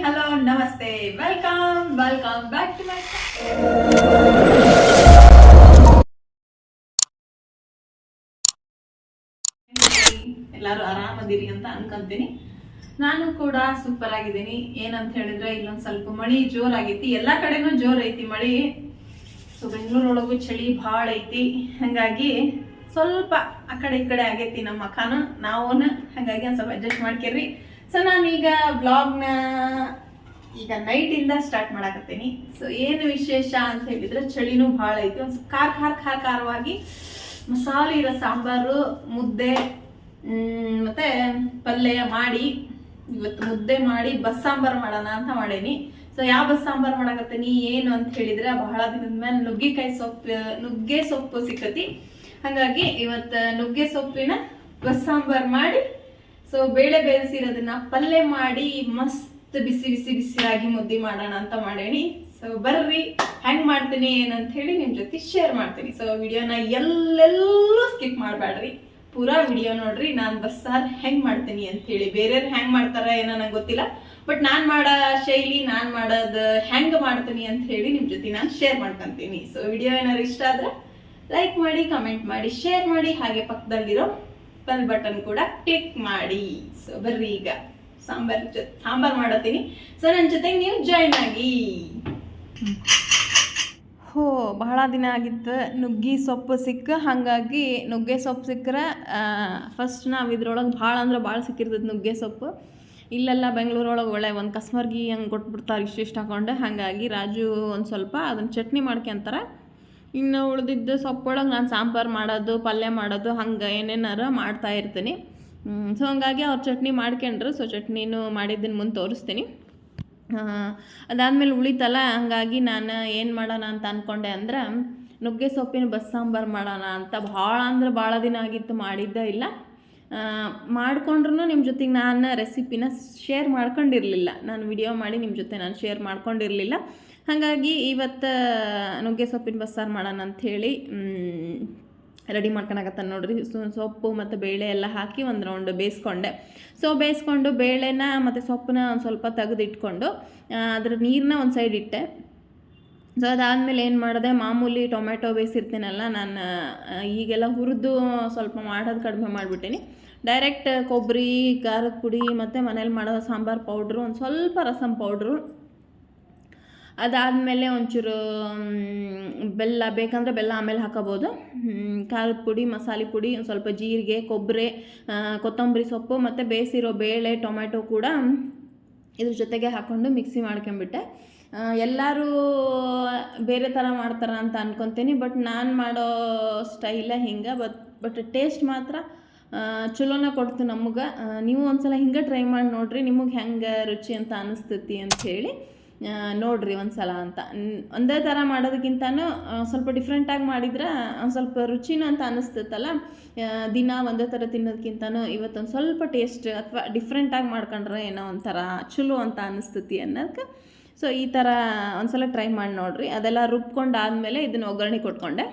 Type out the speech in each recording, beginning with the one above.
Hello ನಮಸ್ತೆ welcome welcome back to my ಎಲ್ಲರೂ ಆರಾಮದಿರಿ ಅಂತ ಅನ್ಕೊಂತೀನಿ. ನಾನು ಕೂಡ ಸೂಪರ್ ಆಗಿದ್ದೀನಿ. ಏನಂತ ಹೇಳಿದ್ರೆ, ಇಲ್ಲೊಂದ್ ಸ್ವಲ್ಪ ಮಳಿ ಜೋರಾಗೈತಿ. ಎಲ್ಲಾ ಕಡೆನೂ ಜೋರ್ ಐತಿ ಮಳಿ. ಸೊ, ಬೆಂಗಳೂರೊಳಗು ಚಳಿ ಭಾಳ ಐತಿ ಹಂಗಾಗಿ ಸ್ವಲ್ಪ ಆ ಕಡೆ ಈ ಕಡೆ ಆಗೈತಿ ನಮ್ಮ ಮಖಾನ. ನಾವು ಹಂಗಾಗಿ ಒಂದ್ ಸ್ವಲ್ಪ ಅಡ್ಜಸ್ಟ್ ಮಾಡ್ಕೇರಿ. ಸೊ ನಾನೀಗ ಬ್ಲಾಗ್ನ ಈಗ ನೈಟ್ ಇಂದ ಸ್ಟಾರ್ಟ್ ಮಾಡಾಕತ್ತೀನಿ. ಸೊ ಏನು ವಿಶೇಷ ಅಂತ ಹೇಳಿದ್ರೆ ಚಳಿನೂ ಭಾಳ ಐತಿ. ಒಂದು ಖಾರ, ಖಾರ್ ಖಾರ್, ಖಾರವಾಗಿ ಮಸಾಲೆ ಇರೋ ಸಾಂಬಾರು, ಮುದ್ದೆ ಮತ್ತೆ ಪಲ್ಯ ಮಾಡಿ, ಇವತ್ತು ಮುದ್ದೆ ಮಾಡಿ ಬಸ್ ಸಾಂಬಾರು ಮಾಡೋಣ ಅಂತ ಮಾಡೇನಿ. ಸೊ ಯಾವ ಬಸ್ ಸಾಂಬಾರು ಮಾಡಕತ್ತೀನಿ, ಏನು ಅಂತ ಹೇಳಿದ್ರೆ ಬಹಳ ದಿನದ ಮೇಲೆ ನುಗ್ಗೆಕಾಯಿ ಸೊಪ್ಪು, ನುಗ್ಗೆ ಸೊಪ್ಪು ಸಿಕ್ಕತಿ. ಹಾಗಾಗಿ ಇವತ್ತು ನುಗ್ಗೆ ಸೊಪ್ಪಿನ ಬಸ್ ಸಾಂಬಾರು ಮಾಡಿ ಸೊ ಬೇಳೆ ಬೇಯಿಸಿರೋದನ್ನ ಪಲ್ಯ ಮಾಡಿ ಮಸ್ತ್ ಬಿಸಿ ಬಿಸಿ ಬಿಸಿಯಾಗಿ ಮುದ್ದೆ ಮಾಡೋಣ ಅಂತ ಮಾಡೇನಿ. ಸೊ ಬರ್ರಿ, ಹೆಂಗ್ ಮಾಡ್ತೀನಿ ಏನಂತ ಹೇಳಿ ನಿಮ್ ಜೊತೆ ಶೇರ್ ಮಾಡ್ತೀನಿ. ಸೊ ವಿಡಿಯೋನ ಎಲ್ಲೆಲ್ಲೂ ಸ್ಕಿಪ್ ಮಾಡಬೇಡ್ರಿ ಪೂರಾ ವಿಡಿಯೋ ನೋಡ್ರಿ, ನಾನು ಬಸ್ಸಾರ್ ಹೆಂಗ್ ಮಾಡ್ತೀನಿ ಅಂತ ಹೇಳಿ ಬೇರೆಯವ್ರು ಹೆಂಗ್ ಮಾಡ್ತಾರ, ಏನೋ ನಂಗೆ ಗೊತ್ತಿಲ್ಲ. ಬಟ್ ನಾನ್ ಮಾಡೋ ಶೈಲಿ, ನಾನ್ ಮಾಡೋದು ಹೆಂಗ್ ಮಾಡ್ತೀನಿ ಅಂತ ಹೇಳಿ ನಿಮ್ ಜೊತೆ ನಾನ್ ಶೇರ್ ಮಾಡ್ಕೊಂತೀನಿ. ಸೊ ವಿಡಿಯೋ ಏನಾದ್ರು ಇಷ್ಟ ಆದ್ರೆ ಲೈಕ್ ಮಾಡಿ ಕಮೆಂಟ್ ಮಾಡಿ ಶೇರ್ ಮಾಡಿ, ಹಾಗೆ ಪಕ್ಕದಲ್ಲಿರೋ ಬೆಲ್ ಬಟನ್ ಕೂಡ ಕ್ಲಿಕ್ ಮಾಡಿ. ಸೊ ಬರ್ರಿ ಈಗ. ಸಾಂಬಾರ್ ಸಾಂಬಾರ್ ಮಾಡತ್ತೀನಿ. ಸೊ ನನ್ನ ಜೊತೆಗೆ ನೀವು ಜಾಯ್ನ್ ಆಗಿ. ಹೋ, ಬಹಳ ದಿನ ಆಗಿತ್ತು. ನುಗ್ಗಿ ಸೊಪ್ಪು ಸಿಕ್ಕ, ಹಾಗಾಗಿ ನುಗ್ಗೆ ಸೊಪ್ಪು ಸಿಕ್ಕರೆ ಫಸ್ಟ್ ನಾವು ಇದ್ರೊಳಗೆ ಭಾಳ ಅಂದ್ರೆ ಭಾಳ ಸಿಕ್ಕಿರ್ತೈತೆ ನುಗ್ಗೆ ಸೊಪ್ಪು. ಇಲ್ಲೆಲ್ಲ ಬೆಂಗಳೂರೊಳಗೆ ಒಳ್ಳೆ ಒಂದು ಕಸ್ಮರ್ಗಿ ಹಂಗೆ ಕೊಟ್ಬಿಡ್ತಾರೆ ಇಷ್ಟಿಷ್ಟು ಹಾಕೊಂಡು. ಹಾಗಾಗಿ ರಾಜು ಒಂದು ಸ್ವಲ್ಪ ಅದನ್ನು ಚಟ್ನಿ ಮಾಡ್ಕೊಂತಾರೆ. ಇನ್ನು ಉಳಿದಿದ್ದು ಸೊಪ್ಪೊಳಗೆ ನಾನು ಸಾಂಬಾರು ಮಾಡೋದು, ಪಲ್ಯ ಮಾಡೋದು, ಹಂಗೆ ಏನೇನಾರ ಮಾಡ್ತಾ ಇರ್ತೀನಿ. ಸೊ ಹಂಗಾಗಿ ಅವ್ರು ಚಟ್ನಿ ಮಾಡ್ಕೊಂಡ್ರು. ಸೊ ಚಟ್ನಿನೂ ಮಾಡಿದ್ದನ್ನು ಮುಂದೆ ತೋರಿಸ್ತೀನಿ. ಅದಾದಮೇಲೆ ಉಳಿತಲ್ಲ, ಹಂಗಾಗಿ ನಾನು ಏನು ಮಾಡೋಣ ಅಂತ ಅಂದ್ಕೊಂಡೆ ಅಂದ್ರೆ, ನುಗ್ಗೆ ಸೊಪ್ಪಿನ ಬಸ್ ಸಾಂಬಾರು ಮಾಡೋಣ ಅಂತ ಭಾಳ ಅಂದ್ರೆ ಭಾಳ ದಿನ ಆಗಿತ್ತು ಮಾಡಿದ್ದೇ ಇಲ್ಲ. ಮಾಡಿಕೊಂಡ್ರೂ ನಿಮ್ಮ ಜೊತೆಗೆ ನಾನು ರೆಸಿಪಿನ ಶೇರ್ ಮಾಡ್ಕೊಂಡಿರಲಿಲ್ಲ. ನಾನು ವಿಡಿಯೋ ಮಾಡಿ ನಿಮ್ಮ ಜೊತೆ ನಾನು ಶೇರ್ ಮಾಡ್ಕೊಂಡಿರಲಿಲ್ಲ. ಹಾಗಾಗಿ ಇವತ್ತು ನುಗ್ಗೆ ಸೊಪ್ಪಿನ ಬಸ್ಸಾರು ಮಾಡೋಣ ಅಂಥೇಳಿ ರೆಡಿ ಮಾಡ್ಕೊಳಕತ್ತಾನ ನೋಡ್ರಿ. ಸೊಪ್ಪು ಮತ್ತು ಬೇಳೆ ಎಲ್ಲ ಹಾಕಿ ಒಂದು ರೌಂಡ್ ಬೇಯಿಸ್ಕೊಂಡೆ. ಸೊ, ಬೇಯಿಸ್ಕೊಂಡು ಬೇಳೆನ ಮತ್ತು ಸೊಪ್ಪನ್ನ ಒಂದು ಸ್ವಲ್ಪ ತೆಗೆದಿಟ್ಕೊಂಡು ಅದರ ನೀರನ್ನ ಒಂದು ಸೈಡ್ ಇಟ್ಟೆ. ಸೊ, ಅದಾದಮೇಲೆ ಏನು ಮಾಡಿದೆ, ಮಾಮೂಲಿ ಟೊಮೆಟೊ ಬೇಯಿಸಿರ್ತೀನಲ್ಲ, ನಾನು ಈಗೆಲ್ಲ ಹುರಿದು ಸ್ವಲ್ಪ ಮಾಡೋದು ಕಡಿಮೆ ಮಾಡಿಬಿಟ್ಟಿನಿ. ಡೈರೆಕ್ಟ್ ಕೊಬ್ಬರಿ ಖಾರದ ಪುಡಿ ಮತ್ತು ಮನೇಲಿ ಮಾಡೋ ಸಾಂಬಾರು ಪೌಡ್ರು, ಒಂದು ಸ್ವಲ್ಪ ರಸಮ್ ಪೌಡ್ರು. ಅದಾದಮೇಲೆ ಒಂಚೂರು ಬೆಲ್ಲ ಬೇಕಂದರೆ ಬೆಲ್ಲ ಆಮೇಲೆ ಹಾಕೋಬೋದು. ಖಾರದ ಪುಡಿ, ಮಸಾಲೆ ಪುಡಿ, ಒಂದು ಸ್ವಲ್ಪ ಜೀರಿಗೆ, ಕೊಬ್ಬರಿ ಕೊತ್ತಂಬರಿ ಸೊಪ್ಪು ಮತ್ತು ಬೇಯಿಸಿರೋ ಬೇಳೆ ಟೊಮೆಟೊ ಕೂಡ ಇದ್ರ ಜೊತೆಗೆ ಹಾಕ್ಕೊಂಡು ಮಿಕ್ಸಿ ಮಾಡ್ಕೊಂಬಿಟ್ಟೆ ಎಲ್ಲರೂ ಬೇರೆ ಥರ ಮಾಡ್ತಾರೆ ಅಂತ ಅನ್ಕೊತೀನಿ, ಬಟ್ ನಾನು ಮಾಡೋ ಸ್ಟೈಲೇ ಹಿಂಗೆ, ಬಟ್ ಬಟ್ ಟೇಸ್ಟ್ ಮಾತ್ರ ಚಲೋನ ಕೊಡ್ತು ನಮಗೆ. ನೀವು ಒಂದ್ಸಲ ಹಿಂಗೆ ಟ್ರೈ ಮಾಡಿ ನೋಡಿರಿ, ನಿಮಗೆ ಹೆಂಗೆ ರುಚಿ ಅಂತ ಅನಿಸ್ತೈತಿ ಅಂಥೇಳಿ ನೋಡ್ರಿ ಒಂದ್ಸಲ ಅಂತ. ಒಂದೇ ಥರ ಮಾಡೋದಕ್ಕಿಂತ ಸ್ವಲ್ಪ ಡಿಫ್ರೆಂಟಾಗಿ ಮಾಡಿದ್ರೆ ಒಂದು ಸ್ವಲ್ಪ ರುಚಿನೂ ಅಂತ ಅನಿಸ್ತೈತಲ್ಲ ಆ, ದಿನ ಒಂದೇ ಥರ ತಿನ್ನೋದಕ್ಕಿಂತನೂ ಇವತ್ತೊಂದು ಸ್ವಲ್ಪ ಟೇಸ್ಟ್ ಅಥವಾ ಡಿಫ್ರೆಂಟಾಗಿ ಮಾಡ್ಕೊಂಡ್ರೆ ಏನೋ ಒಂಥರ ಚಲೋ ಅಂತ ಅನಿಸ್ತೈತಿ ಅನ್ನೋದಕ್ಕೆ ಸೊ ಈ ಥರ ಒಂದ್ಸಲ ಟ್ರೈ ಮಾಡಿ ನೋಡಿರಿ. ಅದೆಲ್ಲ ರುಬ್ಕೊಂಡಾದ್ಮೇಲೆ ಇದನ್ನು ಒಗ್ಗರಣೆ ಕೊಟ್ಕೊಂಡೆ.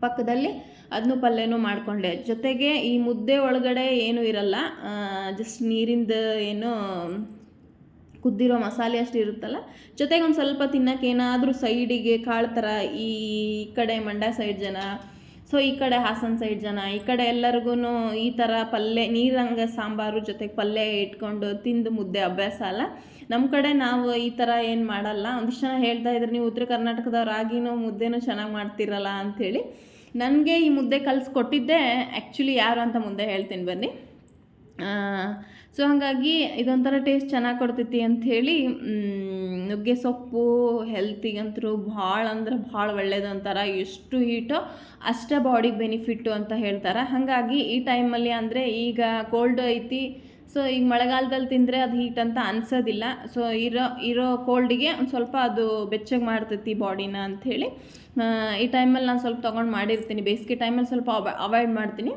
ಪಕ್ಕದಲ್ಲಿ ಅದನ್ನು ಪಲ್ಯನೂ ಮಾಡಿಕೊಂಡೆ. ಜೊತೆಗೆ ಈ ಮುದ್ದೆ ಒಳಗಡೆ ಏನೂ ಇರಲ್ಲ. ಜಸ್ಟ್ ನೀರಿಂದ ಏನು ಕುದ್ದಿರೋ ಮಸಾಲೆ ಅಷ್ಟು ಇರುತ್ತಲ್ಲ? ಜೊತೆಗೆ ಒಂದು ಸ್ವಲ್ಪ ತಿನ್ನಕ್ಕೆ ಏನಾದರೂ ಸೈಡಿಗೆ ಕಾಳು ಥರ ಈ ಕಡೆ ಮಂಡ್ಯ ಸೈಡ್ ಜನ, ಸೊ ಈ ಕಡೆ ಹಾಸನ ಸೈಡ್ ಜನ, ಈ ಕಡೆ ಎಲ್ಲರಿಗೂ ಈ ಥರ ಪಲ್ಯ, ನೀರಂಗ ಸಾಂಬಾರು ಜೊತೆಗೆ ಪಲ್ಯ ಇಟ್ಕೊಂಡು ತಿಂದು ಮುದ್ದೆ ಅಭ್ಯಾಸ ಅಲ್ಲ? ನಮ್ಮ ಕಡೆ ನಾವು ಈ ಥರ ಏನು ಮಾಡಲ್ಲ. ಒಂದಿಷ್ಟು ಜನ ಹೇಳ್ತಾ ಇದ್ರು, ನೀವು ಉತ್ತರ ಕರ್ನಾಟಕದವ್ರು ಆಗಿನೂ ಮುದ್ದೆನೂ ಚೆನ್ನಾಗಿ ಮಾಡ್ತಿರಲ್ಲ ಅಂಥೇಳಿ ನನಗೆ ಈ ಮುದ್ದೆ ಕಲಿಸ್ಕೊಟ್ಟಿದ್ದೆ ಆ್ಯಕ್ಚುಲಿ ಯಾರು ಅಂತ ಮುಂದೆ ಹೇಳ್ತೀನಿ ಬನ್ನಿ. ಸೊ ಹಾಗಾಗಿ ಇದೊಂಥರ ಟೇಸ್ಟ್ ಚೆನ್ನಾಗಿ ಕೊಡ್ತೈತಿ ಅಂಥೇಳಿ ನುಗ್ಗೆ ಸೊಪ್ಪು ಹೆಲ್ತಿಗಂತರೂ ಭಾಳ ಅಂದ್ರೆ ಭಾಳ ಒಳ್ಳೇದು ಅಂತಾರೆ. ಎಷ್ಟು ಹೀಟೋ ಅಷ್ಟೇ ಬಾಡಿಗೆ ಬೆನಿಫಿಟ್ಟು ಅಂತ ಹೇಳ್ತಾರೆ. ಹಾಗಾಗಿ ಈ ಟೈಮಲ್ಲಿ ಅಂದರೆ ಈಗ ಕೋಲ್ಡ್ ಐತಿ ಸೊ ಈಗ ಮಳೆಗಾಲದಲ್ಲಿ ತಿಂದರೆ ಅದು ಹೀಟ್ ಅಂತ ಅನ್ಸೋದಿಲ್ಲ. ಸೊ ಇರೋ ಇರೋ ಕೋಲ್ಡಿಗೆ ಒಂದು ಸ್ವಲ್ಪ ಅದು ಬೆಚ್ಚಗೆ ಮಾಡ್ತೈತಿ ಬಾಡಿನ ಅಂಥೇಳಿ ಈ ಟೈಮಲ್ಲಿ ನಾನು ಸ್ವಲ್ಪ ತೊಗೊಂಡು ಮಾಡಿರ್ತೀನಿ. ಬೇಸಿಗೆ ಟೈಮಲ್ಲಿ ಸ್ವಲ್ಪ ಅವಾಯ್ಡ್ ಮಾಡ್ತೀನಿ.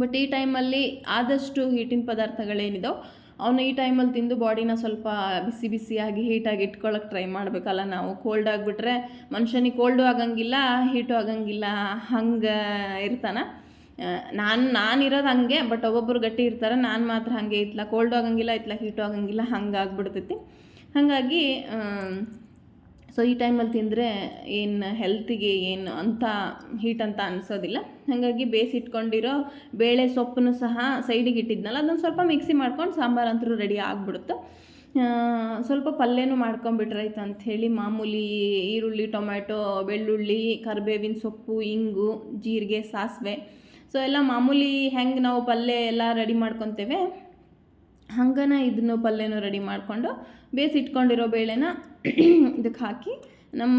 ಬಟ್ ಈ ಟೈಮಲ್ಲಿ ಆದಷ್ಟು ಹೀಟಿನ ಪದಾರ್ಥಗಳೇನಿದಾವೆ ಅವನ್ನ ಈ ಟೈಮಲ್ಲಿ ತಿಂದು ಬಾಡಿನ ಸ್ವಲ್ಪ ಬಿಸಿ ಬಿಸಿಯಾಗಿ ಹೀಟಾಗಿ ಇಟ್ಕೊಳ್ಳೋಕೆ ಟ್ರೈ ಮಾಡಬೇಕಲ್ಲ ನಾವು. ಕೋಲ್ಡ್ ಆಗಿಬಿಟ್ರೆ ಮನುಷ್ಯನಿಗೆ ಕೋಲ್ಡು ಆಗಂಗಿಲ್ಲ ಹೀಟು ಆಗಂಗಿಲ್ಲ, ಹಂಗೆ ಇರ್ತಾನೆ. ನಾನು, ನಾನಿರೋದು ಹಂಗೆ ಬಟ್ ಒಬ್ಬೊಬ್ಬರು ಗಟ್ಟಿ ಇರ್ತಾರೆ, ನಾನು ಮಾತ್ರ ಹಾಗೆ ಇತ್ಲ ಕೋಲ್ಡು ಆಗಂಗಿಲ್ಲ, ಇತ್ಲ ಹೀಟು ಆಗಂಗಿಲ್ಲ, ಹಂಗೆ ಆಗ್ಬಿಡ್ತೈತಿ. ಹಾಗಾಗಿ ಸೊ ಈ ಟೈಮಲ್ಲಿ ತಿಂದರೆ ಏನು ಹೆಲ್ತಿಗೆ ಏನು ಅಂತ ಹೀಟ್ ಅಂತ ಅನಿಸೋದಿಲ್ಲ. ಹಾಗಾಗಿ ಬೇಯಿಸಿಟ್ಕೊಂಡಿರೋ ಬೇಳೆ ಸೊಪ್ಪನ್ನು ಸಹ ಸೈಡಿಗೆ ಇಟ್ಟಿದ್ನಲ್ಲ, ಅದನ್ನು ಸ್ವಲ್ಪ ಮಿಕ್ಸಿ ಮಾಡ್ಕೊಂಡು ಸಾಂಬಾರು ಅಂತೂ ರೆಡಿ ಆಗಿಬಿಡುತ್ತೆ. ಸ್ವಲ್ಪ ಪಲ್ಯನೂ ಮಾಡ್ಕೊಂಬಿಟ್ರಾಯ್ತು ಅಂಥೇಳಿ ಮಾಮೂಲಿ ಈರುಳ್ಳಿ, ಟೊಮ್ಯಾಟೊ, ಬೆಳ್ಳುಳ್ಳಿ, ಕರಿಬೇವಿನ ಸೊಪ್ಪು, ಇಂಗು, ಜೀರಿಗೆ, ಸಾಸಿವೆ. ಸೊ ಎಲ್ಲ ಮಾಮೂಲಿ ಹೆಂಗೆ ನಾವು ಪಲ್ಯ ಎಲ್ಲ ರೆಡಿ ಮಾಡ್ಕೊತೇವೆ ಹಂಗನ ಇದನ್ನು ಪಲ್ಯನೂ ರೆಡಿ ಮಾಡಿಕೊಂಡು ಇಟ್ಕೊಂಡಿರೋ ಬೇಳೆನ ಇದಕ್ಕೆ ಹಾಕಿ ನಮ್ಮ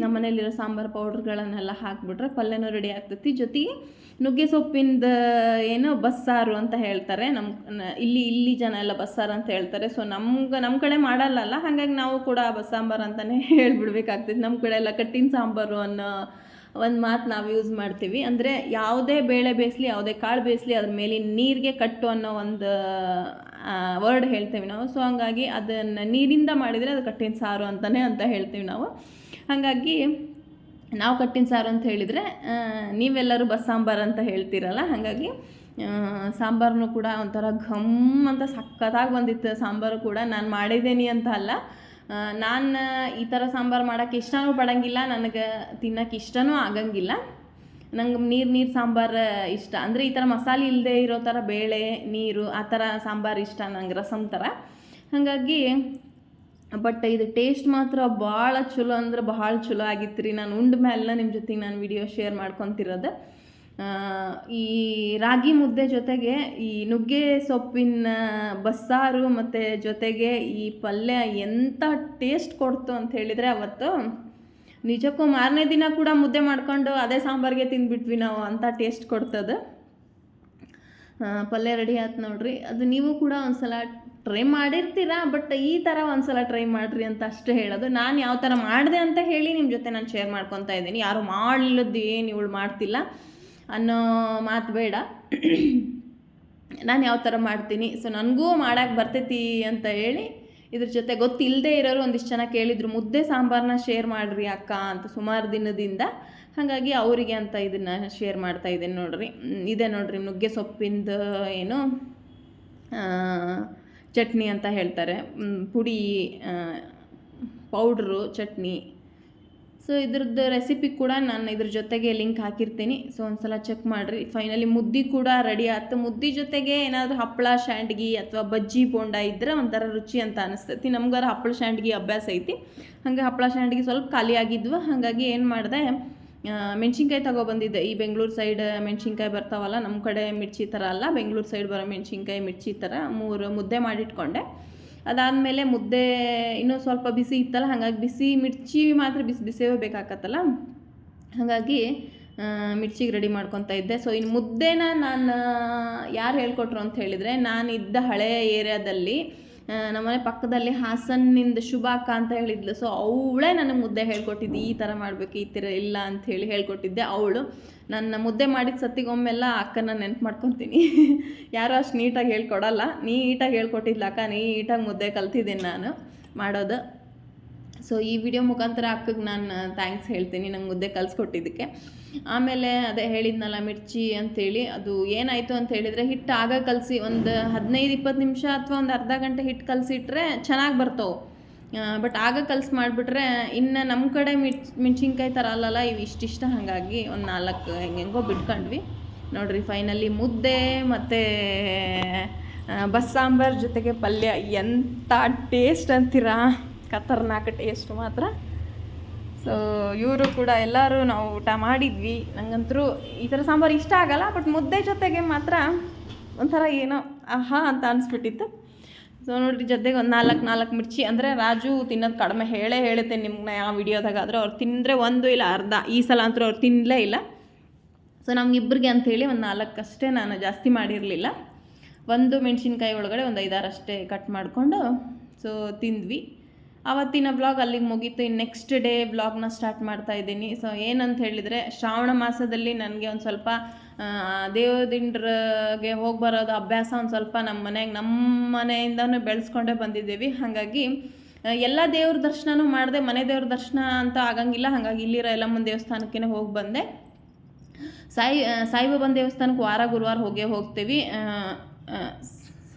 ನಮ್ಮ ಮನೇಲಿರೋ ಸಾಂಬಾರು ಪೌಡ್ರ್ಗಳನ್ನೆಲ್ಲ ಹಾಕಿಬಿಟ್ರೆ ಪಲ್ಯನೂ ರೆಡಿ ಆಗ್ತೈತಿ. ಜೊತೆಗೆ ನುಗ್ಗೆ ಸೊಪ್ಪಿಂದ ಏನು ಬಸ್ಸಾರು ಅಂತ ಹೇಳ್ತಾರೆ. ನಮ್ಮ ಇಲ್ಲಿ ಇಲ್ಲಿ ಜನ ಎಲ್ಲ ಬಸ್ಸಾರು ಅಂತ ಹೇಳ್ತಾರೆ. ಸೊ ನಮ್ಗೆ ನಮ್ಮ ಕಡೆ ಮಾಡಲ್ಲಲ್ಲ. ಹಾಗಾಗಿ ನಾವು ಕೂಡ ಬಸ್ಸಾಂಬಾರು ಅಂತಲೇ ಹೇಳ್ಬಿಡ್ಬೇಕಾಗ್ತೈತಿ. ನಮ್ಮ ಕಡೆ ಎಲ್ಲ ಕಟ್ಟಿನ ಸಾಂಬಾರು ಅನ್ನೋ ಒಂದು ಮಾತು ನಾವು ಯೂಸ್ ಮಾಡ್ತೀವಿ. ಅಂದರೆ ಯಾವುದೇ ಬೇಳೆ ಬೇಯಿಸ್ಲಿ ಯಾವುದೇ ಕಾಳು ಬೇಯಿಸಲಿ ಅದ್ರ ಮೇಲೆ ನೀರಿಗೆ ಕಟ್ಟು ಅನ್ನೋ ಒಂದು ವರ್ಡ್ ಹೇಳ್ತೇವೆ ನಾವು. ಸೊ ಹಂಗಾಗಿ ಅದನ್ನು ನೀರಿಂದ ಮಾಡಿದರೆ ಅದು ಕಟ್ಟಿನ ಸಾರು ಅಂತಲೇ ಅಂತ ಹೇಳ್ತೀವಿ ನಾವು. ಹಾಗಾಗಿ ನಾವು ಕಟ್ಟಿನ ಸಾರು ಅಂತ ಹೇಳಿದರೆ ನೀವೆಲ್ಲರೂ ಬಸ್ಸಾಂಬಾರು ಅಂತ ಹೇಳ್ತೀರಲ್ಲ, ಹಾಗಾಗಿ ಸಾಂಬಾರನ್ನು ಕೂಡ ಒಂಥರ ಘಮ್ ಅಂತ ಸಖತ್ತಾಗಿ ಬಂದಿತ್ತು. ಸಾಂಬಾರು ಕೂಡ ನಾನು ಮಾಡಿದ್ದೀನಿ ಅಂತ ಅಲ್ಲ. ನಾನು ಈ ಥರ ಸಾಂಬಾರು ಮಾಡೋಕ್ಕೆ ಇಷ್ಟನೂ ಪಡಂಗಿಲ್ಲ ನನಗೆ ತಿನ್ನೋಕೆ ಇಷ್ಟನೂ ಆಗಂಗಿಲ್ಲ. ನಂಗೆ ನೀರು ನೀರು ಸಾಂಬಾರು ಇಷ್ಟ. ಅಂದರೆ ಈ ಥರ ಮಸಾಲೆ ಇಲ್ಲದೆ ಇರೋ ಥರ ಬೇಳೆ, ನೀರು, ಆ ಥರ ಸಾಂಬಾರು ಇಷ್ಟ ನಂಗೆ ರಸಮ್ ಥರ ಹಾಗಾಗಿ, ಬಟ್ ಇದು ಟೇಸ್ಟ್ ಮಾತ್ರ ಭಾಳ ಚಲೋ, ಅಂದ್ರೆ ಭಾಳ ಚಲೋ ಆಗಿತ್ತು ರೀ ನಾನು ಉಂಡ ಮೇಲೆ ನಿಮ್ಮ ಜೊತೆಗೆ ನಾನು ವಿಡಿಯೋ ಶೇರ್ ಮಾಡ್ಕೊತಿರೋದು. ಈ ರಾಗಿ ಮುದ್ದೆ ಜೊತೆಗೆ ಈ ನುಗ್ಗೆ ಸೊಪ್ಪಿನ ಬಸ್ಸಾರು ಮತ್ತು ಜೊತೆಗೆ ಈ ಪಲ್ಯ ಎಂಥ ಟೇಸ್ಟ್ ಕೊಡ್ತು ಅಂತ ಹೇಳಿದರೆ ಅವತ್ತು ನಿಜಕ್ಕೂ ಮಾರನೇ ದಿನ ಕೂಡ ಮುದ್ದೆ ಮಾಡ್ಕೊಂಡು ಅದೇ ಸಾಂಬಾರಿಗೆ ತಿಂದ್ಬಿಟ್ವಿ ನಾವು ಅಂಥ ಟೇಸ್ಟ್ ಕೊಡ್ತದೆ. ಪಲ್ಯ ರೆಡಿ ಆಯ್ತು ನೋಡ್ರಿ. ಅದು ನೀವು ಕೂಡ ಒಂದ್ಸಲ ಟ್ರೈ ಮಾಡಿರ್ತೀರಾ ಬಟ್ ಈ ಥರ ಒಂದ್ಸಲ ಟ್ರೈ ಮಾಡಿರಿ ಅಂತ ಅಷ್ಟೇ ಹೇಳೋದು. ನಾನು ಯಾವ ಥರ ಮಾಡಿದೆ ಅಂತ ಹೇಳಿ ನಿಮ್ಮ ಜೊತೆ ನಾನು ಶೇರ್ ಮಾಡ್ಕೊತಾ ಇದ್ದೀನಿ. ಯಾರು ಮಾಡಲಿದ್ದು ಏನು ಇವಳು ಮಾಡ್ತಿಲ್ಲ. ಅನ್ನೋ ಮಾತು ಬೇಡ. ನಾನು ಯಾವ ಥರ ಮಾಡ್ತೀನಿ? ಸೊ ನನಗೂ ಮಾಡೋಕ್ಕೆ ಬರ್ತೈತಿ ಅಂತ ಹೇಳಿ ಇದ್ರ ಜೊತೆ ಗೊತ್ತಿಲ್ಲದೆ ಇರೋರು ಒಂದಿಷ್ಟು ಜನ ಕೇಳಿದ್ರು, ಮುದ್ದೆ ಸಾಂಬಾರನ್ನ ಶೇರ್ ಮಾಡಿರಿ ಅಕ್ಕ ಅಂತ ಸುಮಾರು ದಿನದಿಂದ. ಹಾಗಾಗಿ ಅವರಿಗೆ ಅಂತ ಇದನ್ನು ಶೇರ್ ಮಾಡ್ತಾ ಇದ್ದೀನಿ ನೋಡ್ರಿ. ಇದೆ ನೋಡ್ರಿ ನುಗ್ಗೆ ಸೊಪ್ಪಿಂದ ಏನು ಚಟ್ನಿ ಅಂತ ಹೇಳ್ತಾರೆ. ಪುಡಿ ಪೌಡ್ರು, ಚಟ್ನಿ. ಸೊ ಇದ್ರದ್ದು ರೆಸಿಪಿ ಕೂಡ ನಾನು ಇದ್ರ ಜೊತೆಗೆ ಲಿಂಕ್ ಹಾಕಿರ್ತೀನಿ. ಸೊ ಒಂದ್ಸಲ ಚೆಕ್ ಮಾಡಿರಿ. ಫೈನಲಿ ಮುದ್ದೆ ಕೂಡ ರೆಡಿ ಆಯ್ತು. ಮುದ್ದೆ ಜೊತೆಗೆ ಏನಾದರೂ ಹಪ್ಪಳ, ಶಾಂಡ್ಗಿ ಅಥವಾ ಬಜ್ಜಿ, ಬೋಂಡ ಇದ್ದರೆ ಒಂಥರ ರುಚಿ ಅಂತ ಅನಿಸ್ತೈತಿ. ನಮ್ಗಾರ ಹಪ್ಪಳ, ಶಾಂಡ್ಗಿ ಅಭ್ಯಾಸ ಐತಿ. ಹಾಗೆ ಹಪ್ಪಳ, ಶಾಂಡ್ಗಿ ಸ್ವಲ್ಪ ಖಾಲಿ ಆಗಿದ್ವು. ಹಾಗಾಗಿ ಏನು ಮಾಡಿದೆ ಮೆಣಸಿನ್ಕಾಯಿ ತಗೊಬಂದಿದ್ದೆ ಈ ಬೆಂಗಳೂರು ಸೈಡ್ ಮೆಣಸಿನ್ಕಾಯಿ ಬರ್ತಾವಲ್ಲ ನಮ್ಮ ಕಡೆ ಮಿರ್ಚಿ ಥರ ಅಲ್ಲ. ಬೆಂಗಳೂರು ಸೈಡ್ ಬರೋ ಮೆಣಸಿನ್ಕಾಯಿ, ಮಿರ್ಚಿ ಥರ ಮೂರು ಮುದ್ದೆ ಮಾಡಿಟ್ಕೊಂಡೆ. ಅದಾದಮೇಲೆ ಮುದ್ದೆ ಇನ್ನೂ ಸ್ವಲ್ಪ ಬಿಸಿ ಇತ್ತಲ್ಲ, ಹಾಗಾಗಿ ಬಿಸಿ ಮಿರ್ಚಿ ಮಾತ್ರ ಬಿಸಿ ಬಿಸಿಯೇ ಬೇಕಾಗತ್ತಲ್ಲ ಹಾಗಾಗಿ ಮಿರ್ಚಿಗೆ ರೆಡಿ ಮಾಡ್ಕೊತಾ ಇದ್ದೆ. ಸೊ ಇನ್ನು ಮುದ್ದೆನ ನಾನು ಯಾರು ಹೇಳ್ಕೊಟ್ರು ಅಂತ ಹೇಳಿದರೆ ನಾನು ಇದ್ದ ಹಳೆಯ ಏರಿಯಾದಲ್ಲಿ ನಮ್ಮನೆ ಪಕ್ಕದಲ್ಲಿ ಹಾಸನ್ನಿಂದ ಶುಭಾಕ ಅಂತ ಹೇಳಿದ್ಲು. ಸೊ ಅವಳೇ ನನಗೆ ಮುದ್ದೆ ಹೇಳ್ಕೊಟ್ಟಿದ್ದು. ಈ ಥರ ಮಾಡಬೇಕು, ಈ ಥರ ಇಲ್ಲ ಅಂತ ಹೇಳಿ ಹೇಳ್ಕೊಟ್ಟಿದ್ದೆ ಅವಳು. ನನ್ನ ಮುದ್ದೆ ಮಾಡಿದ ಸತ್ತಿಗೊಮ್ಮೆಲ್ಲ ಅಕ್ಕನ ನೆನ್ಪು ಮಾಡ್ಕೊತೀನಿ. ಯಾರು ಅಷ್ಟು ನೀಟಾಗಿ ಹೇಳ್ಕೊಡಲ್ಲ. ನೀಟಾಗಿ ಹೇಳ್ಕೊಟ್ಟಿದ್ಲ ಅಕ್ಕ. ನೀಟಾಗಿ ಮುದ್ದೆ ಕಲ್ತಿದ್ದೀನಿ ನಾನು ಮಾಡೋದು. ಸೊ ಈ ವಿಡಿಯೋ ಮುಖಾಂತರ ಅಕ್ಕಗೆ ನಾನು ಥ್ಯಾಂಕ್ಸ್ ಹೇಳ್ತೀನಿ. ನಂಗೆ ಮುದ್ದೆ ಕಲಿಸ್ಕೊಟ್ಟಿದ್ದಕ್ಕೆ. ಆಮೇಲೆ ಅದೇ ಹೇಳಿದ್ನಲ್ಲ ಮಿರ್ಚಿ ಅಂತೇಳಿ, ಅದು ಏನಾಯಿತು ಅಂತ ಹೇಳಿದರೆ ಹಿಟ್ಟು ಆಗ ಕಲಸಿ ಒಂದು ಹದಿನೈದು ಇಪ್ಪತ್ತು ನಿಮಿಷ ಅಥವಾ ಒಂದು ಅರ್ಧ ಗಂಟೆ ಹಿಟ್ಟು ಕಲಸಿಟ್ರೆ ಚೆನ್ನಾಗಿ ಬರ್ತವೆ. ಬಟ್ ಆಗ ಕಲಸಿ ಮಾಡಿಬಿಟ್ರೆ ಇನ್ನು ನಮ್ಮ ಕಡೆ ಮಿರ್ಚ್ ಮೆಣ್ಸಿನ್ಕಾಯಿ ಥರ ಅಲ್ಲಲ್ಲ, ಇವು ಇಷ್ಟಿಷ್ಟ ಹಾಗಾಗಿ ಒಂದು ನಾಲ್ಕು ಹೆಂಗೆಂಗೋ ಬಿಟ್ಕೊಂಡ್ವಿ. ನೋಡ್ರಿ ಫೈನಲಿ ಮುದ್ದೆ ಮತ್ತು ಬಸ್ ಸಾಂಬಾರ್ ಜೊತೆಗೆ ಪಲ್ಯ ಎಂಥ ಟೇಸ್ಟ್ ಅಂತೀರಾ? ಖತರ್ನಾಕ್ ಟೇಸ್ಟ್ ಮಾತ್ರ. ಸೊ ಇವರು ಕೂಡ ಎಲ್ಲರೂ ನಾವು ಊಟ ಮಾಡಿದ್ವಿ. ನಂಗಂತರೂ ಈ ಥರ ಸಾಂಬಾರು ಇಷ್ಟ ಆಗಲ್ಲ ಬಟ್ ಮುದ್ದೆ ಜೊತೆಗೆ ಮಾತ್ರ ಒಂಥರ ಏನೋ ಆಹಾ ಅಂತ ಅನಿಸ್ಬಿಟ್ಟಿತ್ತು. ಸೊ ನೋಡ್ರಿ, ಜೊತೆಗೆ ಒಂದು ನಾಲ್ಕು ನಾಲ್ಕು ಮಿರ್ಚಿ, ಅಂದರೆ ರಾಜು ತಿನ್ನೋದು ಕಡಿಮೆ ಹೇಳೇ ಹೇಳುತ್ತೆ ನಿಮ್ಗೆ ಯಾವ ವಿಡಿಯೋದಾಗಾದರೆ. ಅವ್ರು ತಿಂದರೆ ಒಂದು ಇಲ್ಲ ಅರ್ಧ, ಈ ಸಲ ಅಂತೂ ಅವ್ರು ತಿನ್ನಲೇ ಇಲ್ಲ. ಸೊ ನಮಗಿಬ್ಬರಿಗೆ ಅಂಥೇಳಿ ಒಂದು ನಾಲ್ಕಷ್ಟೇ ನಾನು ಜಾಸ್ತಿ ಮಾಡಿರಲಿಲ್ಲ. ಒಂದು ಮೆಣಸಿನ್ಕಾಯಿ ಒಳಗಡೆ ಒಂದು ಐದಾರು ಅಷ್ಟೇ ಕಟ್ ಮಾಡಿಕೊಂಡು ಸೊ ತಿಂದ್ವಿ. ಆವತ್ತಿನ ಬ್ಲಾಗ್ ಅಲ್ಲಿಗೆ ಮುಗೀತು. ಇನ್ನು ನೆಕ್ಸ್ಟ್ ಡೇ ಬ್ಲಾಗ್ನ ಸ್ಟಾರ್ಟ್ ಮಾಡ್ತಾ ಇದ್ದೀನಿ. ಸೊ ಏನಂತ ಹೇಳಿದರೆ, ಶ್ರಾವಣ ಮಾಸದಲ್ಲಿ ನನಗೆ ಒಂದು ಸ್ವಲ್ಪ ದೇವದಿಂಡ್ರಿಗೆ ಹೋಗಿ ಬರೋದು ಅಭ್ಯಾಸ ಒಂದು ಸ್ವಲ್ಪ ನಮ್ಮ ಮನೆಗೆ ನಮ್ಮ ಮನೆಯಿಂದನೂ ಬೆಳೆಸ್ಕೊಂಡೇ ಬಂದಿದ್ದೀವಿ. ಹಾಗಾಗಿ ಎಲ್ಲ ದೇವ್ರ ದರ್ಶನನೂ ಮಾಡಿದೆ, ಮನೆ ದೇವ್ರ ದರ್ಶನ ಅಂತ ಆಗಂಗಿಲ್ಲ. ಹಾಗಾಗಿ ಇಲ್ಲಿರೋ ಎಲ್ಲಮ್ಮನ ದೇವಸ್ಥಾನಕ್ಕೇ ಹೋಗಿ ಬಂದೆ. ಸಾಯಿ ಸಾಯಿಬಾಬನ ದೇವಸ್ಥಾನಕ್ಕೆ ವಾರ ಗುರುವಾರ ಹೋಗೇ ಹೋಗ್ತೀವಿ.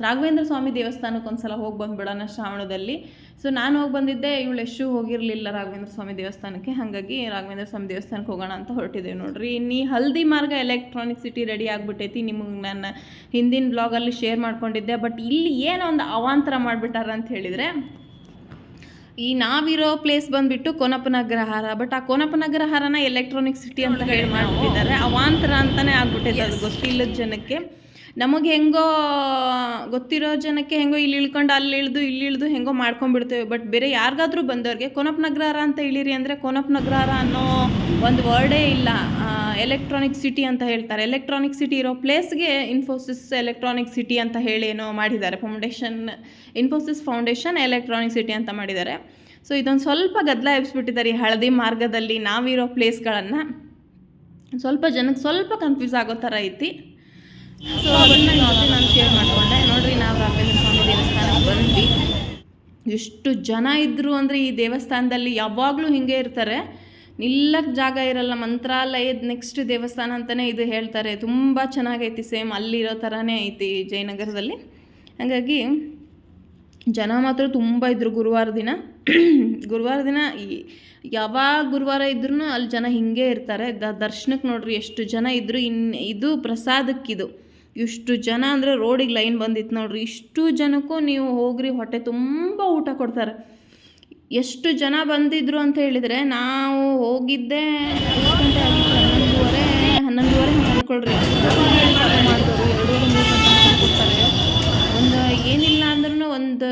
ರಾಘವೇಂದ್ರ ಸ್ವಾಮಿ ದೇವಸ್ಥಾನಕ್ಕೆ ಒಂದ್ಸಲ ಹೋಗಿ ಬಂದುಬಿಡೋಣ ಶ್ರಾವಣದಲ್ಲಿ. ಸೊ ನಾನು ಹೋಗಿ ಬಂದಿದ್ದೆ ಇವಳು ಎಷ್ಟು ಹೋಗಿರಲಿಲ್ಲ ರಾಘವೇಂದ್ರ ಸ್ವಾಮಿ ದೇವಸ್ಥಾನಕ್ಕೆ ಹಾಗಾಗಿ ರಾಘವೇಂದ್ರ ಸ್ವಾಮಿ ದೇವಸ್ಥಾನಕ್ಕೆ ಹೋಗೋಣ ಅಂತ ಹೊರಟಿದ್ದೇವೆ ನೋಡ್ರಿ. ನೀ ಹಲ್ದಿ ಮಾರ್ಗ ಎಲೆಕ್ಟ್ರಾನಿಕ್ ಸಿಟಿ ರೆಡಿ ಆಗಿಬಿಟ್ಟೈತಿ ನಿಮಗೆ ನಾನು ಹಿಂದಿನ ಬ್ಲಾಗಲ್ಲಿ ಶೇರ್ ಮಾಡ್ಕೊಂಡಿದ್ದೆ. ಬಟ್ ಇಲ್ಲಿ ಏನೋ ಒಂದು ಅವಾಂತರ ಮಾಡಿಬಿಟ್ಟಾರ ಅಂತ ಹೇಳಿದರೆ ಈ ನಾವಿರೋ ಪ್ಲೇಸ್ ಬಂದ್ಬಿಟ್ಟು ಕೋನಪ್ಪನಗ್ರಹಾರ ಬಟ್ ಆ ಕೋನಪ್ಪನಗ್ರಹಾರನ ಎಲೆಕ್ಟ್ರಾನಿಕ್ ಸಿಟಿ ಅಂತ ಹೇಳಿ ಮಾಡ್ಬಿಟ್ಟಿದ್ದಾರೆ. ಅವಾಂತರ ಅಂತಾನೆ ಆಗ್ಬಿಟ್ಟಿದೆ ಅದು ಗೊತ್ತಿಲ್ಲದ ಜನಕ್ಕೆ. ನಮಗೆ ಹೆಂಗೋ ಗೊತ್ತಿರೋ ಜನಕ್ಕೆ ಹೆಂಗೋ ಇಲ್ಲಿ ಇಳ್ಕೊಂಡು ಅಲ್ಲಿ ಇಳಿದು ಇಲ್ಲಿ ಇಳಿದು ಹೆಂಗೋ ಮಾಡ್ಕೊಂಡ್ಬಿಡ್ತೇವೆ. ಬಟ್ ಬೇರೆ ಯಾರಿಗಾದ್ರೂ ಬಂದವ್ರಿಗೆ ಕೊನಪ್ ನಗರ ಅಂತ ಇಳಿರಿ ಅಂದರೆ ಕೊನಪ್ ನಗರ ಅನ್ನೋ ಒಂದು ವರ್ಡೇ ಇಲ್ಲ. ಎಲೆಕ್ಟ್ರಾನಿಕ್ ಸಿಟಿ ಅಂತ ಹೇಳ್ತಾರೆ. ಎಲೆಕ್ಟ್ರಾನಿಕ್ ಸಿಟಿ ಇರೋ ಪ್ಲೇಸ್ಗೆ ಇನ್ಫೋಸಿಸ್ ಎಲೆಕ್ಟ್ರಾನಿಕ್ ಸಿಟಿ ಅಂತ ಹೇಳಿ ಏನೋ ಮಾಡಿದ್ದಾರೆ. Foundation Infosys foundation electronic city ಅಂತ ಮಾಡಿದ್ದಾರೆ. ಸೊ ಇದೊಂದು ಸ್ವಲ್ಪ ಗದ್ದಲ ಎಬ್ಸ್ಬಿಟ್ಟಿದ್ದಾರೆ ಈ ಹಳದಿ ಮಾರ್ಗದಲ್ಲಿ ನಾವಿರೋ ಪ್ಲೇಸ್ಗಳನ್ನು ಸ್ವಲ್ಪ ಜನಕ್ಕೆ ಸ್ವಲ್ಪ ಕನ್ಫ್ಯೂಸ್ ಆಗೋ ಥರ ಐತಿ. ಸೊ ಅದನ್ನ ನಾನು ನಾವು ರಾಘವೇಂದ್ರ ಸ್ವಾಮಿ ದೇವಸ್ಥಾನಕ್ಕೆ ಬಂದ್ವಿ. ಎಷ್ಟು ಜನ ಇದ್ದರು ಅಂದರೆ ಈ ದೇವಸ್ಥಾನದಲ್ಲಿ ಯಾವಾಗಲೂ ಹಿಂಗೆ ಇರ್ತಾರೆ. ನಿಲ್ಲಕ್ಕೆ ಜಾಗ ಇರಲ್ಲ, ಮಂತ್ರಾಲಯದ ನೆಕ್ಸ್ಟ್ ದೇವಸ್ಥಾನ ಅಂತಲೇ ಇದು ಹೇಳ್ತಾರೆ. ತುಂಬ ಚೆನ್ನಾಗೈತಿ ಸೇಮ್ ಅಲ್ಲಿರೋ ತರಾನೇ ಐತಿ ಜಯನಗರದಲ್ಲಿ. ಹಾಗಾಗಿ ಜನ ಮಾತ್ರ ತುಂಬ ಇದ್ದರು ಗುರುವಾರ ದಿನ. ಗುರುವಾರ ದಿನ ಯಾವಾಗ ಗುರುವಾರ ಇದ್ರೂ ಅಲ್ಲಿ ಜನ ಹಿಂಗೆ ಇರ್ತಾರೆ. ದರ್ಶನಕ್ಕೆ ನೋಡ್ರಿ, ಎಷ್ಟು ಜನ ಇದ್ದರು ಇನ್ನು ಇದು ಪ್ರಸಾದಕ್ಕಿದು. ಇಷ್ಟು ಜನ ಅಂದರೆ ರೋಡಿಗೆ ಲೈನ್ ಬಂದಿತ್ತು ನೋಡ್ರಿ, ಇಷ್ಟು ಜನಕ್ಕೂ ನೀವು ಹೋಗ್ರಿ, ಹೊಟ್ಟೆ ತುಂಬ ಊಟ ಕೊಡ್ತಾರೆ. ಎಷ್ಟು ಜನ ಬಂದಿದ್ರು ಅಂತ ಹೇಳಿದರೆ, ನಾವು ಹೋಗಿದ್ದೆ ಗಂಟೆ ಹನ್ನೊಂದುವರೆ ಹನ್ನೊಂದುವರೆ ಅಂದ್ಕೊಳ್ರಿ ಗಂಟೆ ಕೊಡ್ತಾರೆ ಒಂದು ಏನಿಲ್ಲ ಅಂದ್ರೂ ಒಂದು,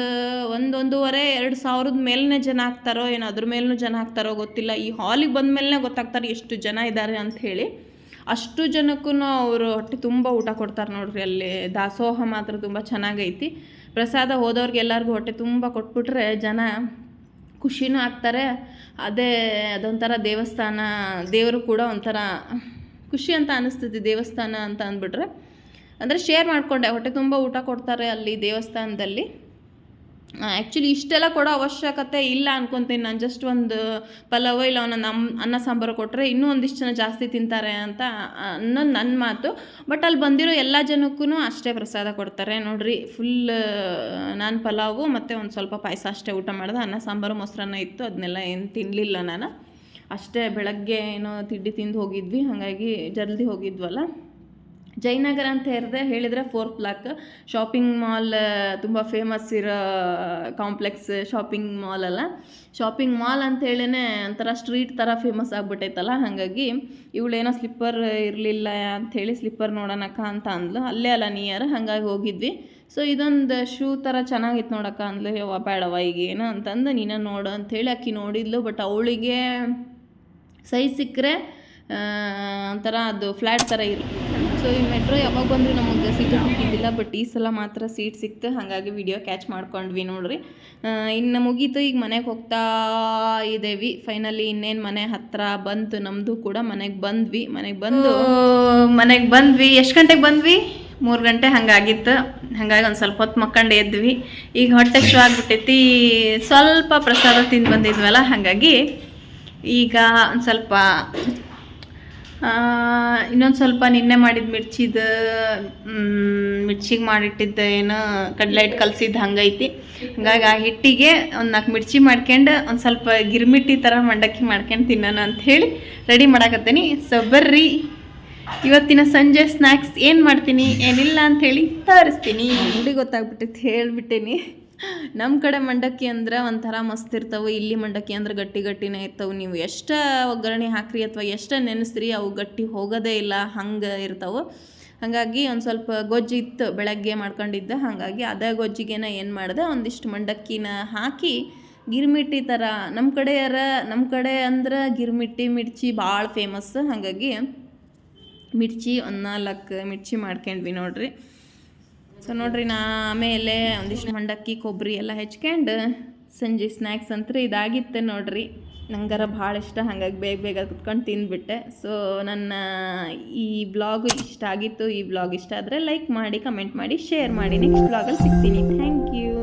ಒಂದೊಂದೂವರೆ, ಎರಡು ಸಾವಿರದ ಮೇಲೇ ಜನ ಆಗ್ತಾರೋ ಏನೋ, ಅದ್ರ ಮೇಲೂ ಜನ ಆಗ್ತಾರೋ ಗೊತ್ತಿಲ್ಲ. ಈ ಹಾಲಿಗೆ ಬಂದ ಮೇಲೆ ಗೊತ್ತಾಗ್ತಾರೆ ಎಷ್ಟು ಜನ ಇದ್ದಾರೆ ಅಂತ ಹೇಳಿ. ಅಷ್ಟು ಜನಕ್ಕೂ ಅವರು ಹೊಟ್ಟೆ ತುಂಬ ಊಟ ಕೊಡ್ತಾರೆ ನೋಡ್ರಿ ಅಲ್ಲಿ. ದಾಸೋಹ ಮಾತ್ರ ತುಂಬ ಚೆನ್ನಾಗೈತಿ. ಪ್ರಸಾದ ಹೋದವ್ರಿಗೆ ಎಲ್ಲರಿಗೂ ಹೊಟ್ಟೆ ತುಂಬ ಕೊಟ್ಬಿಟ್ರೆ ಜನ ಖುಷಿನೂ ಆಗ್ತಾರೆ. ಅದೇ ಅದೊಂಥರ ದೇವಸ್ಥಾನ, ದೇವರು ಕೂಡ ಒಂಥರ ಖುಷಿ ಅಂತ ಅನಿಸ್ತೈತಿ ದೇವಸ್ಥಾನ ಅಂತ ಅಂದ್ಬಿಟ್ರೆ. ಅಂದರೆ ಶೇರ್ ಮಾಡಿಕೊಂಡೆ, ಹೊಟ್ಟೆ ತುಂಬ ಊಟ ಕೊಡ್ತಾರೆ ಅಲ್ಲಿ ದೇವಸ್ಥಾನದಲ್ಲಿ. ಆ್ಯಕ್ಚುಲಿ ಇಷ್ಟೆಲ್ಲ ಕೊಡೋ ಅವಶ್ಯಕತೆ ಇಲ್ಲ ಅನ್ಕೊತೀನಿ. ನಾನು ಜಸ್ಟ್ ಒಂದು ಪಲಾವ್, ಇಲ್ಲ ಒಂದೊಂದು ಅಮ್, ಅನ್ನ, ಸಾಂಬಾರು ಕೊಟ್ಟರೆ ಇನ್ನೂ ಒಂದಿಷ್ಟು ಜನ ಜಾಸ್ತಿ ತಿಂತಾರೆ ಅಂತ ಅನ್ನೋದು ನನ್ನ ಮಾತು. ಬಟ್ ಅಲ್ಲಿ ಬಂದಿರೋ ಎಲ್ಲ ಜನಕ್ಕೂ ಅಷ್ಟೇ ಪ್ರಸಾದ ಕೊಡ್ತಾರೆ. ನೋಡ್ರಿ ಫುಲ್ ನಾನು ಪಲಾವು ಮತ್ತು ಒಂದು ಸ್ವಲ್ಪ ಪಾಯಸ ಅಷ್ಟೇ ಊಟ ಮಾಡಿದೆ. ಅನ್ನ, ಸಾಂಬಾರು, ಮೊಸರನ್ನ ಇತ್ತು. ಅದನ್ನೆಲ್ಲ ಏನು ತಿನ್ನಲಿಲ್ಲ ನಾನು. ಅಷ್ಟೇ ಬೆಳಗ್ಗೆ ಏನೋ ತಿಂಡಿ ತಿಂದು ಹೋಗಿದ್ವಿ. ಹಾಗಾಗಿ ಜಲ್ದಿ ಹೋಗಿದ್ವಲ್ಲ. ಜಯನಗರ ಅಂತ ಹೇಳಿದ್ರೆ ಹೇಳಿದರೆ ಫೋರ್ ಬ್ಲಾಕ್ ಶಾಪಿಂಗ್ ಮಾಲ್ ತುಂಬ ಫೇಮಸ್ ಇರೋ ಕಾಂಪ್ಲೆಕ್ಸ್ ಶಾಪಿಂಗ್ ಮಾಲ್ ಅಲ್ಲ. ಶಾಪಿಂಗ್ ಮಾಲ್ ಅಂತ ಹೇಳಿನೇ ಒಂಥರ ಸ್ಟ್ರೀಟ್ ಥರ ಫೇಮಸ್ ಆಗ್ಬಿಟ್ಟೈತಲ್ಲ, ಹಾಗಾಗಿ ಇವಳೇನೋ ಸ್ಲಿಪ್ಪರ್ ಇರಲಿಲ್ಲ ಅಂಥೇಳಿ ಸ್ಲಿಪ್ಪರ್ ನೋಡೋಣಕ್ಕ ಅಂತ ಅಂದ್ಲು. ಅಲ್ಲೇ ಅಲ್ಲ ನಿಯರ್ ಹಾಗಾಗಿ ಹೋಗಿದ್ವಿ. ಸೊ ಇದೊಂದು ಶೂ ಥರ ಚೆನ್ನಾಗಿತ್ತು ನೋಡಕ್ಕ ಅಂದ್ಲು. ಯವ್ವ ಬೇಡವ ಈಗ ಏನು ಅಂತಂದು ನೀನು ನೋಡು ಅಂಥೇಳಿ ಅಕ್ಕಿ ನೋಡಿದ್ಲು. ಬಟ್ ಅವಳಿಗೆ ಸೈಜ್ ಸಿಕ್ಕರೆ ಒಂಥರ ಅದು ಫ್ಲ್ಯಾಟ್ ಥರ ಇರು ಸೊ ಈ ಮೆಟ್ರೋ ಯಾವಾಗ ಬಂದರೂ ನಮಗೆ ಸೀಟ್ ಸಿಕ್ಕಿದ್ದಿಲ್ಲ ಬಟ್ ಈ ಸಲ ಮಾತ್ರ ಸೀಟ್ ಸಿಕ್ತು. ಹಾಗಾಗಿ ವಿಡಿಯೋ ಕ್ಯಾಚ್ ಮಾಡ್ಕೊಂಡ್ವಿ ನೋಡ್ರಿ. ಇನ್ನು ಮುಗೀತು, ಈಗ ಮನೆಗೆ ಹೋಗ್ತಾ ಇದ್ದೇವಿ ಫೈನಲಿ ಇನ್ನೇನು ಮನೆ ಹತ್ತಿರ ಬಂತು ನಮ್ಮದು ಕೂಡ ಮನೆಗೆ ಬಂದ್ವಿ. ಮನೆಗೆ ಬಂದು ಮನೆಗೆ ಬಂದ್ವಿ. ಎಷ್ಟು ಗಂಟೆಗೆ ಬಂದ್ವಿ? ಮೂರು ಗಂಟೆ ಹಂಗಾಗಿತ್ತು. ಹಾಗಾಗಿ ಒಂದು ಸ್ವಲ್ಪ ಹೊತ್ತು ಮಕ್ಕಂಡು ಎದ್ವಿ. ಈಗ ಹೊಟ್ಟೆ ಶು ಆಗಿಬಿಟ್ಟೈತಿ. ಸ್ವಲ್ಪ ಪ್ರಸಾದ ತಿಂದು ಬಂದಿದ್ವಲ್ಲ, ಹಾಗಾಗಿ ಈಗ ಒಂದು ಸ್ವಲ್ಪ ಇನ್ನೊಂದು ಸ್ವಲ್ಪ ನಿನ್ನೆ ಮಾಡಿದ ಮಿರ್ಚಿದ ಮಿರ್ಚಿಗೆ ಮಾಡಿಟ್ಟಿದ್ದ ಏನು ಕಡಲೆ ಹಿಟ್ಟು ಕಲಸಿದ್ದು ಹಂಗೈತಿ. ಹಂಗಾಗಿ ಆ ಹಿಟ್ಟಿಗೆ ಒಂದು ನಾಲ್ಕು ಮಿರ್ಚಿ ಮಾಡ್ಕೊಂಡು ಒಂದು ಸ್ವಲ್ಪ ಗಿರ್ಮಿಟ್ಟಿ ಥರ ಮಂಡಕ್ಕಿ ಮಾಡ್ಕೊಂಡು ತಿನ್ನೋಣ ಅಂಥೇಳಿ ರೆಡಿ ಮಾಡಾಕತ್ತೀನಿ. ಸೊ ಬರ್ರಿ. ಇವತ್ತಿನ ಸಂಜೆ ಸ್ನ್ಯಾಕ್ಸ್ ಏನು ಮಾಡ್ತೀನಿ? ಏನಿಲ್ಲ ಅಂಥೇಳಿ ತರಿಸ್ತೀನಿ ನೋಡಿ ಗೊತ್ತಾಗ್ಬಿಟ್ಟಿತ್ತು ಹೇಳ್ಬಿಟ್ಟೇನಿ. ನಮ್ಮ ಕಡೆ ಮಂಡಕ್ಕಿ ಅಂದ್ರೆ ಒಂಥರ ಮಸ್ತ್ ಇರ್ತವೆ, ಇಲ್ಲಿ ಮಂಡಕ್ಕಿ ಅಂದ್ರೆ ಗಟ್ಟಿ ಗಟ್ಟಿನೇ ಇರ್ತವೆ. ನೀವು ಎಷ್ಟು ಒಗ್ಗರಣೆ ಹಾಕ್ರಿ ಅಥವಾ ಎಷ್ಟು ನೆನೆಸ್ರಿ, ಅವು ಗಟ್ಟಿ ಹೋಗೋದೇ ಇಲ್ಲ, ಹಂಗೆ ಇರ್ತವೆ. ಹಾಗಾಗಿ ಒಂದು ಸ್ವಲ್ಪ ಗೊಜ್ಜು ಇತ್ತು ಬೆಳಗ್ಗೆ ಮಾಡ್ಕೊಂಡಿದ್ದೆ, ಹಾಗಾಗಿ ಅದೇ ಗೊಜ್ಜಿಗೆನ ಏನು ಮಾಡಿದೆ, ಒಂದಿಷ್ಟು ಮಂಡಕ್ಕಿನ ಹಾಕಿ ಗಿರ್ಮಿಟ್ಟಿ ಥರ ನಮ್ಮ ಕಡೆಯರ ನಮ್ಮ ಕಡೆ ಅಂದ್ರೆ ಗಿರ್ಮಿಟ್ಟಿ ಮಿರ್ಚಿ ಭಾಳ ಫೇಮಸ್ ಹಾಗಾಗಿ ಮಿರ್ಚಿ ಒಂದು ನಾಲ್ಕು ಮಿರ್ಚಿ ಮಾಡ್ಕೊಂಡ್ವಿ ನೋಡ್ರಿ. ಸೊ ನೋಡ್ರಿ, ನಾ ಆಮೇಲೆ ಒಂದಿಷ್ಟು ಮಂಡಕ್ಕಿ ಕೊಬ್ಬರಿ ಎಲ್ಲ ಹೆಚ್ಕೊಂಡು ಸಂಜೆ ಸ್ನ್ಯಾಕ್ಸ್ ಅಂತ ಇದಾಗಿತ್ತೆ ನೋಡ್ರಿ. ನಂಗಾರ ಭಾಳ ಇಷ್ಟ, ಹಾಗಾಗಿ ಬೇಗ ಬೇಗ ಕುತ್ಕೊಂಡು ತಿಂದ್ಬಿಟ್ಟೆ. ಸೊ ನನ್ನ ಈ ಬ್ಲಾಗ್ ಇಷ್ಟ ಆಗಿತ್ತು. ಈ ಬ್ಲಾಗ್ ಇಷ್ಟ ಆದರೆ ಲೈಕ್ ಮಾಡಿ ಕಮೆಂಟ್ ಮಾಡಿ ಶೇರ್ ಮಾಡಿ. ನೆಕ್ಸ್ಟ್ ಬ್ಲಾಗಲ್ಲಿ ಸಿಗ್ತೀನಿ. Thank you